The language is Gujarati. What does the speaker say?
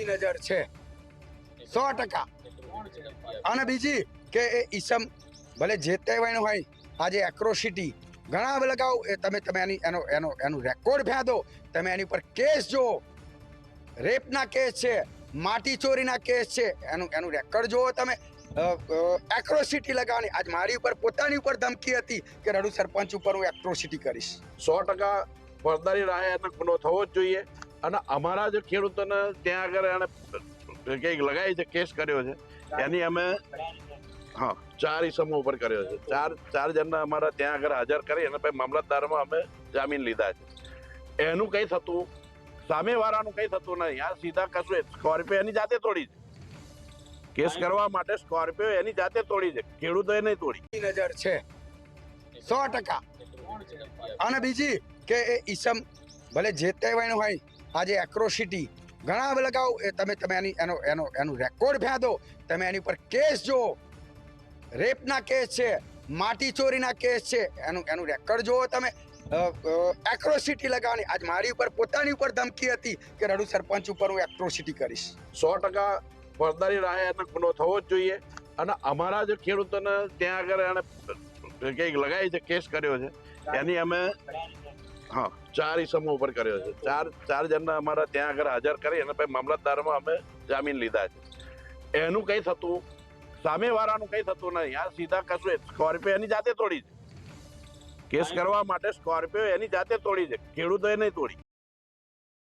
નજર છે. સો ટકા. અને બીજી કે એ ઈસમ, ભલે જે તે વણ્યું હોય, આજે એક્રોસિટી ઘણા લગાવ, એ તમે તમે એની, એનો એનો એનું રેકોર્ડ ફેંદો તમે એની પર કેસ જુઓ. રેપના કેસ છે, માટી ચોરીના કેસ છે, એનું એનું રેકોર્ડ જુઓ તમે. એક્રોસિટી લગાવવાની. આજ મારી ઉપર, પોતાની ઉપર ધમકી હતી કે રડુ સરપંચ ઉપર હું એક્રોસિટી કરીશ. સો ટકા ફોજદારી રાહે એનો ગુનો થવો જ જોઈએ. અને અમારા જે ખેડૂતોને ત્યાં આગળ એને કંઈક લગાવી છે, કેસ કર્યો છે, એની અમે હા, ચાર ઈસમો ઉપર કર્યો છે. ચાર ચાર જણને અમારા ત્યાં આગળ હાજર કરી અને પછી મામલતદારમાં અમે જામીન લીધા છે. એનું કંઈ થતું, સામેવાળાનું કંઈ થતું નહીં. આ સીધા કશું સ્કોર્પિયો એની જાતે તોડી છે. કેસ કરવા માટે સ્કોર્પિયો એની જાતે તોડી છે. ખેડૂતોએ નહીં તોડી. નજર છે. સો ટકા. અને બીજી કે એ ઈસમ, ભલે જે તે હોય આજે એક્રોસિટી ઘણા લગાવ. એ તમે તમે એની એનો એનો એનું રેકોર્ડ ફેંદો. તમે એની ઉપર કેસ જુઓ. રેપના કેસ છે માટી ચોરીના કેસ છે. એનું એનું રેકોર્ડ જુઓ તમે. એક્રોસિટી લગાવવાની. આજ મારી ઉપર પોતાની ઉપર ધમકી હતી કે રડુ સરપંચ ઉપર હું એક્રોસિટી કરીશ. સો ટકા ફોજદારી રાહે એનો ગુનો થવો જ જોઈએ. અને અમારા જે ખેડૂતોને ત્યાં આગળ એને કંઈક લગાવી છે કેસ કર્યો છે એની અમે હા ચાર ઇસમો ઉપર કર્યો છે. ચાર ચાર જણને અમારા ત્યાં આગળ હાજર કરી અને પછી મામલતદારમાં અમે જામીન લીધા છે. એનું કંઈ થતું સામેવાળાનું કંઈ થતું નહીં. આ સીધા કશું સ્કોર્પિયો એની જાતે તોડી છે. કેસ કરવા માટે સ્કોર્પિયો એની જાતે તોડી છે. ખેડૂતોએ નહીં તોડી.